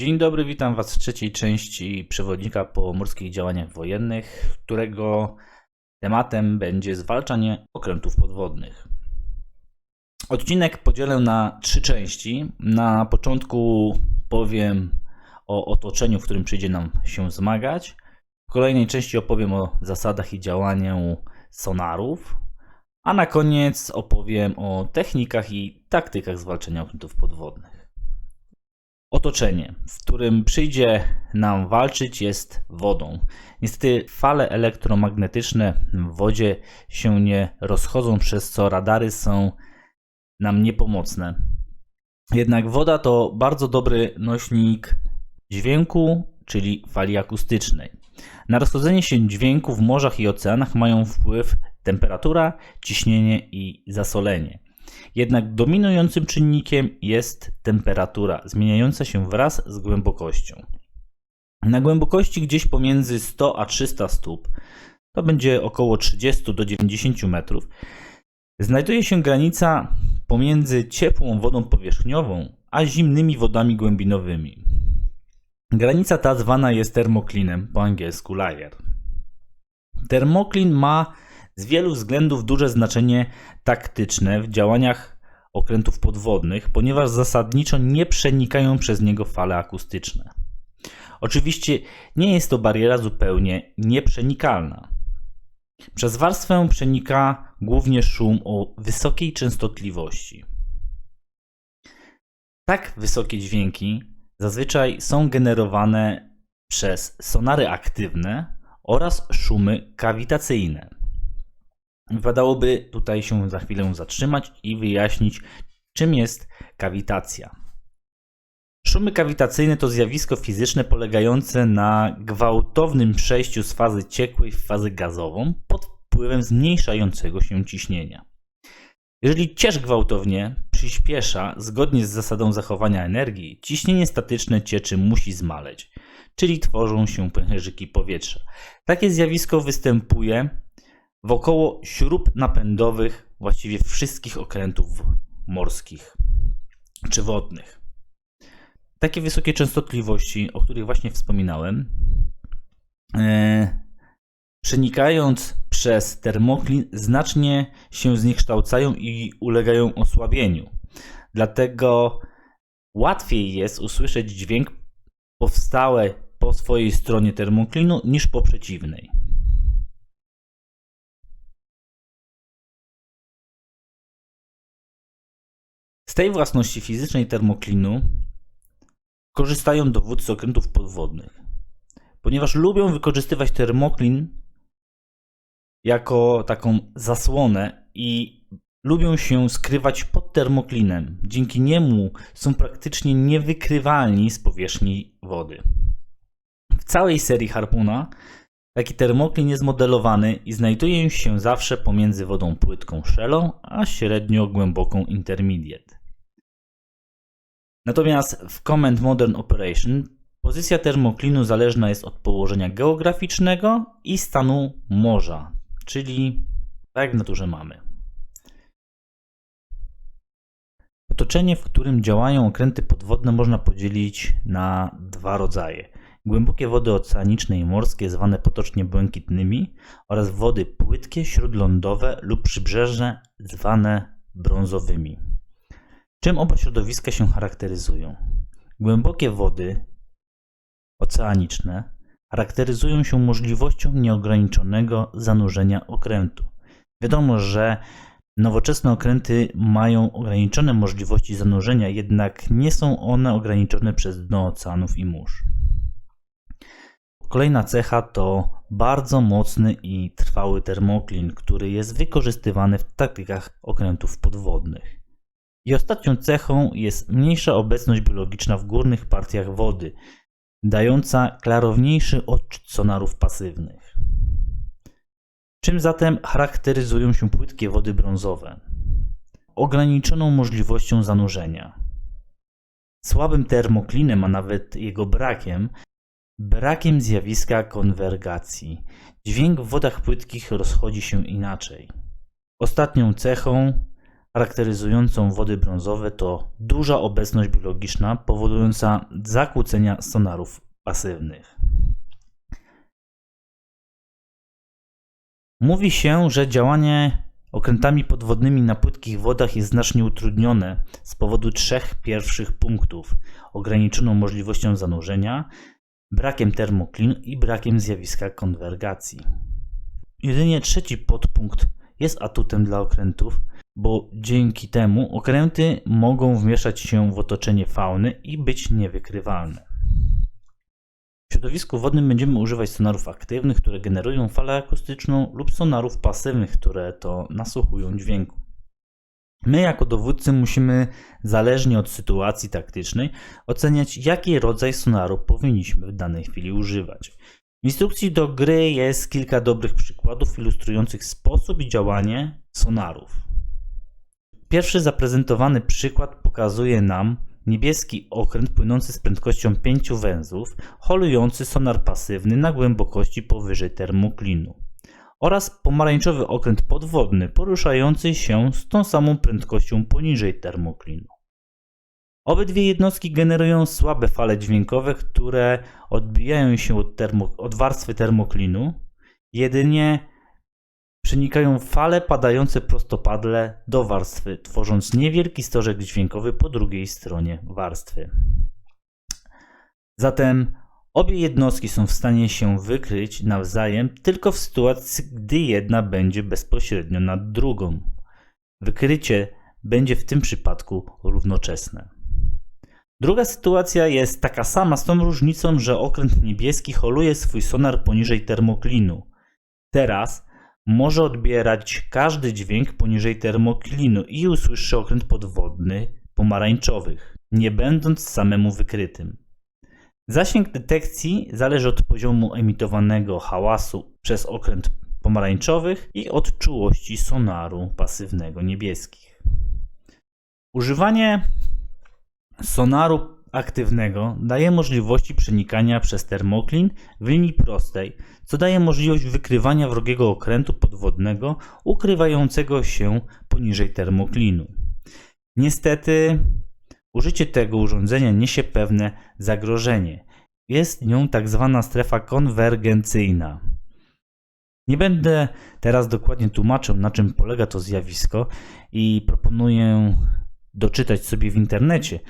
Dzień dobry, witam Was w trzeciej części przewodnika po morskich działaniach wojennych, którego tematem będzie zwalczanie okrętów podwodnych. Odcinek podzielę na trzy części. Na początku powiem o otoczeniu, w którym przyjdzie nam się zmagać. W kolejnej części opowiem o zasadach i działaniu sonarów. A na koniec opowiem o technikach i taktykach zwalczania okrętów podwodnych. Otoczenie, w którym przyjdzie nam walczyć, jest wodą. Niestety fale elektromagnetyczne w wodzie się nie rozchodzą, przez co radary są nam niepomocne. Jednak woda to bardzo dobry nośnik dźwięku, czyli fali akustycznej. Na rozchodzenie się dźwięku w morzach i oceanach mają wpływ temperatura, ciśnienie i zasolenie. Jednak dominującym czynnikiem jest temperatura, zmieniająca się wraz z głębokością. Na głębokości gdzieś pomiędzy 100 a 300 stóp, to będzie około 30 do 90 metrów, znajduje się granica pomiędzy ciepłą wodą powierzchniową a zimnymi wodami głębinowymi. Granica ta zwana jest termoklinem, po angielsku layer. Termoklin ma z wielu względów duże znaczenie taktyczne w działaniach okrętów podwodnych, ponieważ zasadniczo nie przenikają przez niego fale akustyczne. Oczywiście nie jest to bariera zupełnie nieprzenikalna. Przez warstwę przenika głównie szum o wysokiej częstotliwości. Tak wysokie dźwięki zazwyczaj są generowane przez sonary aktywne oraz szumy kawitacyjne. Wypadałoby tutaj się za chwilę zatrzymać i wyjaśnić, czym jest kawitacja. Szumy kawitacyjne to zjawisko fizyczne polegające na gwałtownym przejściu z fazy ciekłej w fazę gazową pod wpływem zmniejszającego się ciśnienia. Jeżeli ciecz gwałtownie przyspiesza zgodnie z zasadą zachowania energii, ciśnienie statyczne cieczy musi zmaleć, czyli tworzą się pęcherzyki powietrza. Takie zjawisko występuje wokoło śrub napędowych właściwie wszystkich okrętów morskich czy wodnych. Takie wysokie częstotliwości, o których właśnie wspominałem, e, przenikając przez termoklin, znacznie się zniekształcają i ulegają osłabieniu. Dlatego łatwiej jest usłyszeć dźwięk powstały po swojej stronie termoklinu niż po przeciwnej. Z tej własności fizycznej termoklinu korzystają dowódcy okrętów podwodnych, ponieważ lubią wykorzystywać termoklin jako taką zasłonę i lubią się skrywać pod termoklinem. Dzięki niemu są praktycznie niewykrywalni z powierzchni wody. W całej serii Harpuna taki termoklin jest modelowany i znajduje się zawsze pomiędzy wodą płytką shallow a średnio głęboką intermediate. Natomiast w Command Modern Operation pozycja termoklinu zależna jest od położenia geograficznego i stanu morza, czyli tak jak w naturze mamy. Otoczenie, w którym działają okręty podwodne, można podzielić na dwa rodzaje. Głębokie wody oceaniczne i morskie, zwane potocznie błękitnymi, oraz wody płytkie, śródlądowe lub przybrzeżne, zwane brązowymi. Czym oba środowiska się charakteryzują? Głębokie wody oceaniczne charakteryzują się możliwością nieograniczonego zanurzenia okrętu. Wiadomo, że nowoczesne okręty mają ograniczone możliwości zanurzenia, jednak nie są one ograniczone przez dno oceanów i mórz. Kolejna cecha to bardzo mocny i trwały termoklin, który jest wykorzystywany w taktykach okrętów podwodnych. I ostatnią cechą jest mniejsza obecność biologiczna w górnych partiach wody, dająca klarowniejszy odczyt sonarów pasywnych. Czym zatem charakteryzują się płytkie wody brązowe? Ograniczoną możliwością zanurzenia. Słabym termoklinem, a nawet jego brakiem, brakiem zjawiska konwergacji. Dźwięk w wodach płytkich rozchodzi się inaczej. Ostatnią cechą charakteryzującą wody brązowe to duża obecność biologiczna powodująca zakłócenia sonarów pasywnych. Mówi się, że działanie okrętami podwodnymi na płytkich wodach jest znacznie utrudnione z powodu trzech pierwszych punktów: ograniczoną możliwością zanurzenia, brakiem termoklin i brakiem zjawiska konwergacji. Jedynie trzeci podpunkt jest atutem dla okrętów, bo dzięki temu okręty mogą wmieszać się w otoczenie fauny i być niewykrywalne. W środowisku wodnym będziemy używać sonarów aktywnych, które generują falę akustyczną lub sonarów pasywnych, które to nasłuchują dźwięku. My, jako dowódcy, musimy, zależnie od sytuacji taktycznej, oceniać, jaki rodzaj sonaru powinniśmy w danej chwili używać. W instrukcji do gry jest kilka dobrych przykładów ilustrujących sposób i działanie sonarów. Pierwszy zaprezentowany przykład pokazuje nam niebieski okręt płynący z prędkością 5 węzłów, holujący sonar pasywny na głębokości powyżej termoklinu oraz pomarańczowy okręt podwodny poruszający się z tą samą prędkością poniżej termoklinu. Obydwie jednostki generują słabe fale dźwiękowe, które odbijają się od, termo, od warstwy termoklinu, jedynie przenikają fale padające prostopadle do warstwy, tworząc niewielki stożek dźwiękowy po drugiej stronie warstwy. Zatem obie jednostki są w stanie się wykryć nawzajem tylko w sytuacji, gdy jedna będzie bezpośrednio nad drugą. Wykrycie będzie w tym przypadku równoczesne. Druga sytuacja jest taka sama z tą różnicą, że okręt niebieski holuje swój sonar poniżej termoklinu. Teraz może odbierać każdy dźwięk poniżej termoklinu i usłyszy okręt podwodny pomarańczowych, nie będąc samemu wykrytym. Zasięg detekcji zależy od poziomu emitowanego hałasu przez okręt pomarańczowych i od czułości sonaru pasywnego niebieskich. Używanie sonaru aktywnego daje możliwości przenikania przez termoklin w linii prostej, co daje możliwość wykrywania wrogiego okrętu podwodnego ukrywającego się poniżej termoklinu. Niestety, użycie tego urządzenia niesie pewne zagrożenie. Jest nią tak zwana strefa konwergencyjna. Nie będę teraz dokładnie tłumaczył, na czym polega to zjawisko i proponuję doczytać sobie w internecie.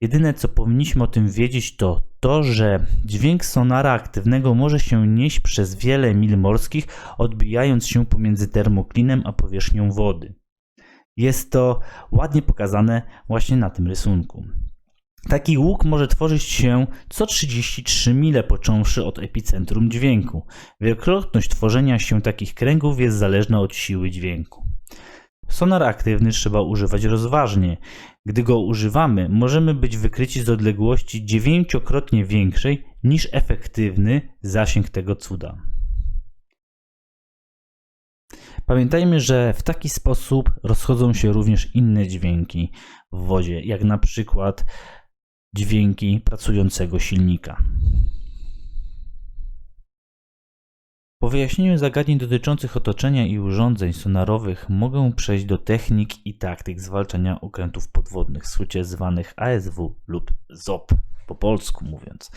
Jedyne co powinniśmy o tym wiedzieć to to, że dźwięk sonara aktywnego może się nieść przez wiele mil morskich, odbijając się pomiędzy termoklinem a powierzchnią wody. Jest to ładnie pokazane właśnie na tym rysunku. Taki łuk może tworzyć się co 33 mile począwszy od epicentrum dźwięku. Wielokrotność tworzenia się takich kręgów jest zależna od siły dźwięku. Sonar aktywny trzeba używać rozważnie. Gdy go używamy, możemy być wykryci z odległości dziewięciokrotnie większej niż efektywny zasięg tego cuda. Pamiętajmy, że w taki sposób rozchodzą się również inne dźwięki w wodzie, jak na przykład dźwięki pracującego silnika. Po wyjaśnieniu zagadnień dotyczących otoczenia i urządzeń sonarowych mogę przejść do technik i taktyk zwalczania okrętów podwodnych, w skrócie zwanych ASW lub ZOP, po polsku mówiąc.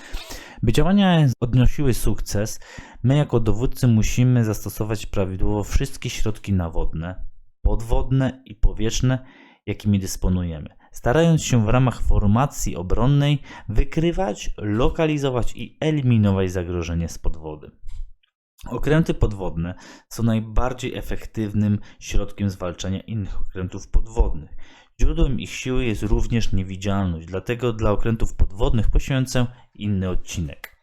By działania odnosiły sukces, my jako dowódcy musimy zastosować prawidłowo wszystkie środki nawodne, podwodne i powietrzne, jakimi dysponujemy, starając się w ramach formacji obronnej wykrywać, lokalizować i eliminować zagrożenie z podwody. Okręty podwodne są najbardziej efektywnym środkiem zwalczania innych okrętów podwodnych. Źródłem ich siły jest również niewidzialność, dlatego dla okrętów podwodnych poświęcę inny odcinek.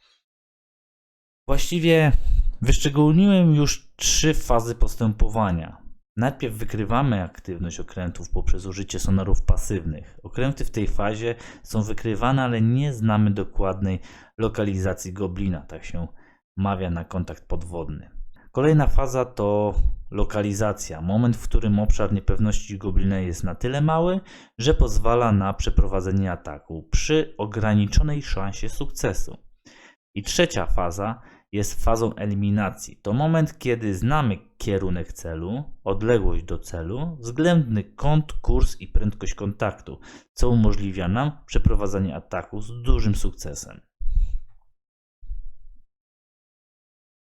Właściwie wyszczególniłem już trzy fazy postępowania. Najpierw wykrywamy aktywność okrętów poprzez użycie sonarów pasywnych. Okręty w tej fazie są wykrywane, ale nie znamy dokładnej lokalizacji goblina, tak się mawia na kontakt podwodny. Kolejna faza to lokalizacja, moment, w którym obszar niepewności goblina jest na tyle mały, że pozwala na przeprowadzenie ataku przy ograniczonej szansie sukcesu. I trzecia faza jest fazą eliminacji. To moment, kiedy znamy kierunek celu, odległość do celu, względny kąt, kurs i prędkość kontaktu, co umożliwia nam przeprowadzanie ataku z dużym sukcesem.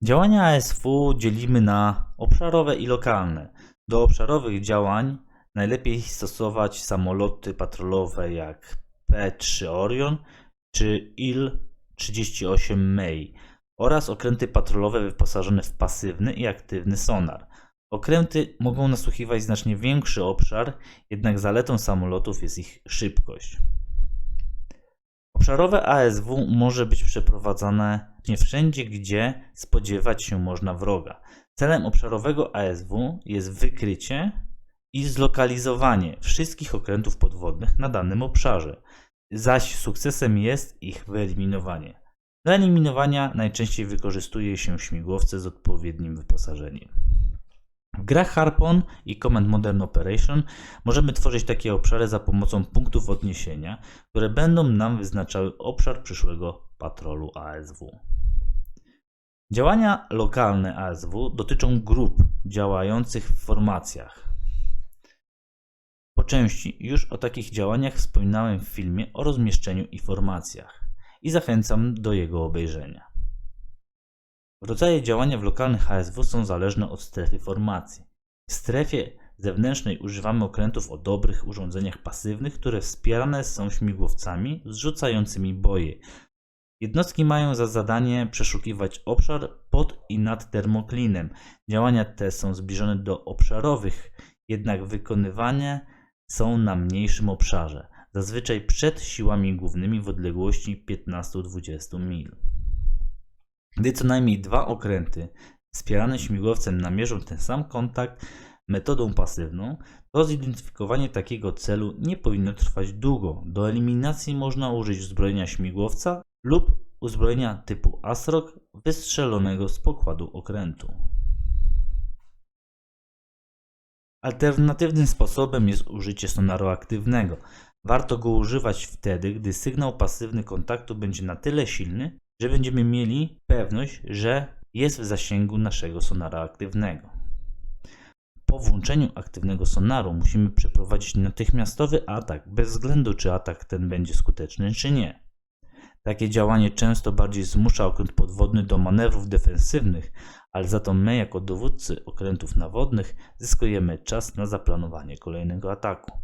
Działania ASW dzielimy na obszarowe i lokalne. Do obszarowych działań najlepiej stosować samoloty patrolowe jak P-3 Orion czy IL-38 May oraz okręty patrolowe wyposażone w pasywny i aktywny sonar. Okręty mogą nasłuchiwać znacznie większy obszar, jednak zaletą samolotów jest ich szybkość. Obszarowe ASW może być przeprowadzane nie wszędzie, gdzie spodziewać się można wroga. Celem obszarowego ASW jest wykrycie i zlokalizowanie wszystkich okrętów podwodnych na danym obszarze, zaś sukcesem jest ich wyeliminowanie. Do eliminowania najczęściej wykorzystuje się śmigłowce z odpowiednim wyposażeniem. W grach Harpon i Command Modern Operation możemy tworzyć takie obszary za pomocą punktów odniesienia, które będą nam wyznaczały obszar przyszłego patrolu ASW. Działania lokalne ASW dotyczą grup działających w formacjach. Po części już o takich działaniach wspominałem w filmie o rozmieszczeniu i formacjach i zachęcam do jego obejrzenia. Rodzaje działania w lokalnych ASW są zależne od strefy formacji. W strefie zewnętrznej używamy okrętów o dobrych urządzeniach pasywnych, które wspierane są śmigłowcami zrzucającymi boje. Jednostki mają za zadanie przeszukiwać obszar pod i nad termoklinem. Działania te są zbliżone do obszarowych, jednak wykonywane są na mniejszym obszarze, zazwyczaj przed siłami głównymi w odległości 15-20 mil. Gdy co najmniej dwa okręty wspierane śmigłowcem namierzą ten sam kontakt metodą pasywną, to zidentyfikowanie takiego celu nie powinno trwać długo. Do eliminacji można użyć uzbrojenia śmigłowca lub uzbrojenia typu ASROC wystrzelonego z pokładu okrętu. Alternatywnym sposobem jest użycie sonaru aktywnego. Warto go używać wtedy, gdy sygnał pasywny kontaktu będzie na tyle silny, że będziemy mieli pewność, że jest w zasięgu naszego sonara aktywnego. Po włączeniu aktywnego sonaru musimy przeprowadzić natychmiastowy atak, bez względu czy atak ten będzie skuteczny czy nie. Takie działanie często bardziej zmusza okręt podwodny do manewrów defensywnych, ale za to my, jako dowódcy okrętów nawodnych, zyskujemy czas na zaplanowanie kolejnego ataku.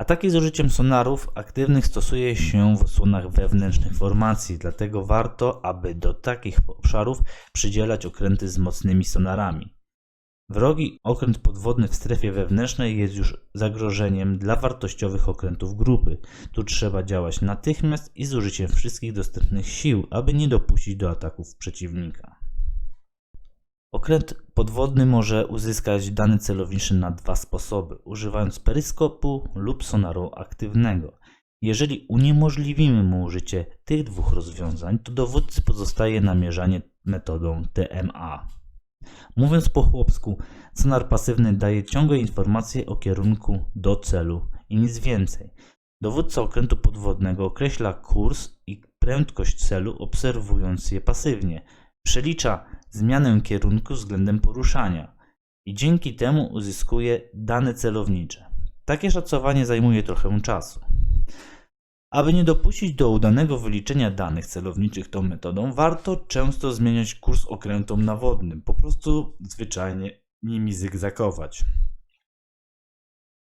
Ataki z użyciem sonarów aktywnych stosuje się w osłonach wewnętrznych formacji, dlatego warto, aby do takich obszarów przydzielać okręty z mocnymi sonarami. Wrogi okręt podwodny w strefie wewnętrznej jest już zagrożeniem dla wartościowych okrętów grupy. Tu trzeba działać natychmiast i z użyciem wszystkich dostępnych sił, aby nie dopuścić do ataków przeciwnika. Okręt podwodny może uzyskać dany celowniczy na dwa sposoby, używając peryskopu lub sonaru aktywnego. Jeżeli uniemożliwimy mu użycie tych dwóch rozwiązań, to dowódcy pozostaje namierzanie metodą TMA. Mówiąc po chłopsku, sonar pasywny daje ciągłe informacje o kierunku do celu i nic więcej. Dowódca okrętu podwodnego określa kurs i prędkość celu obserwując je pasywnie. Przelicza zmianę kierunku względem poruszania i dzięki temu uzyskuje dane celownicze. Takie szacowanie zajmuje trochę czasu. Aby nie dopuścić do udanego wyliczenia danych celowniczych tą metodą, warto często zmieniać kurs okrętom nawodnym, po prostu zwyczajnie nimi zygzakować.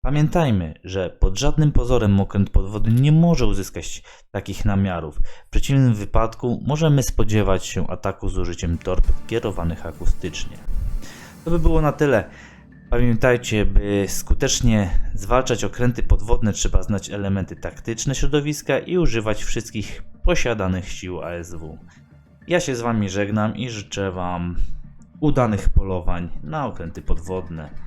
Pamiętajmy, że pod żadnym pozorem okręt podwodny nie może uzyskać takich namiarów. W przeciwnym wypadku możemy spodziewać się ataku z użyciem torped kierowanych akustycznie. To by było na tyle. Pamiętajcie, by skutecznie zwalczać okręty podwodne trzeba znać elementy taktyczne środowiska i używać wszystkich posiadanych sił ASW. Ja się z Wami żegnam i życzę Wam udanych polowań na okręty podwodne.